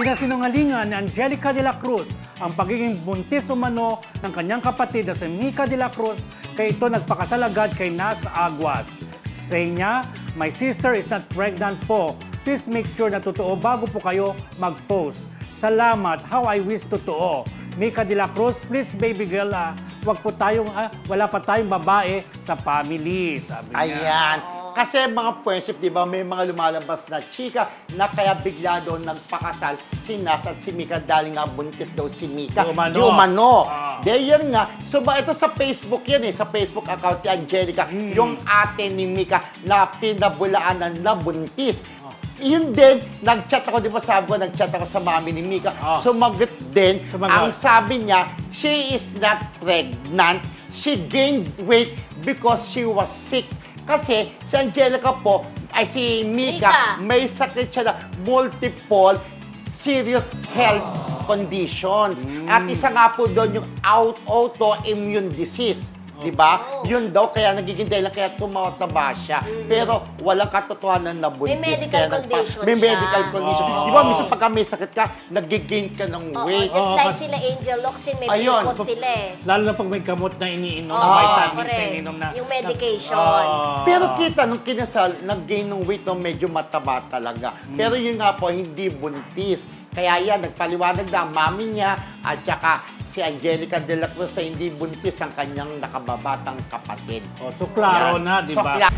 Pinasinungalingan ni Angelica de la Cruz ang pagiging buntis umano ng kanyang kapatid na si Mika de la Cruz kaya ito nagpakasal agad kay Nas Aguas. Say niya, my sister is not pregnant po. Please make sure na totoo bago po kayo mag-post. Salamat, how I wish totoo. Mika de la Cruz, please baby girl, ah, wag po tayong, ah, wala pa tayong babae sa family, sabi niya. Ayan. Kasi mga friendship, di ba, may mga lumalabas na chika na kaya bigla doon nagpakasal si Nas at si Mika dahil nga buntis daw si Mika. Di umano. Di umano. Ah. De, yun nga. So ba ito sa Facebook yan eh, sa Facebook account ni Angelica, Hmm. yung ate ni Mika na pinabulaanan na buntis. Yun din, nag-chat ako, di ba sabi ko, nag-chat ako sa mami ni Mika. Ah. Sumagot din. Sumagot. Ang sabi niya, she is not pregnant. She gained weight because she was sick. Kasi si Angelica po, ay si Mika, Mika. may sakit siya na multiple serious health conditions. At isa nga po doon yung out- autoimmune disease. Di ba? Yun daw, kaya nagiging dahilan, kaya tumataba siya. Pero walang katotohanan na buntis. May medical kaya nagpa- condition May siya. medical condition. Oo. Di ba, minsan pagka may sakit ka, nag-gain ka ng Oo, weight. just Oo, like kasi- sila Angel Locsin, may Ayun. Ayun. sila eh. Lalo na pag may gamot na iniinom, Oo, vitamins na correct. iniinom na. Yung medication. Ah. Pero kita, nung kinasal, nag-gain ng weight no, medyo mataba talaga. Pero yun nga po, hindi buntis. Kaya yan, nagpaliwanag na ang mami niya at saka si Angelica de la Cruz na hindi buntis ang kanyang nakababatang kapatid. Oh, so klaro na, di So, ba? kla-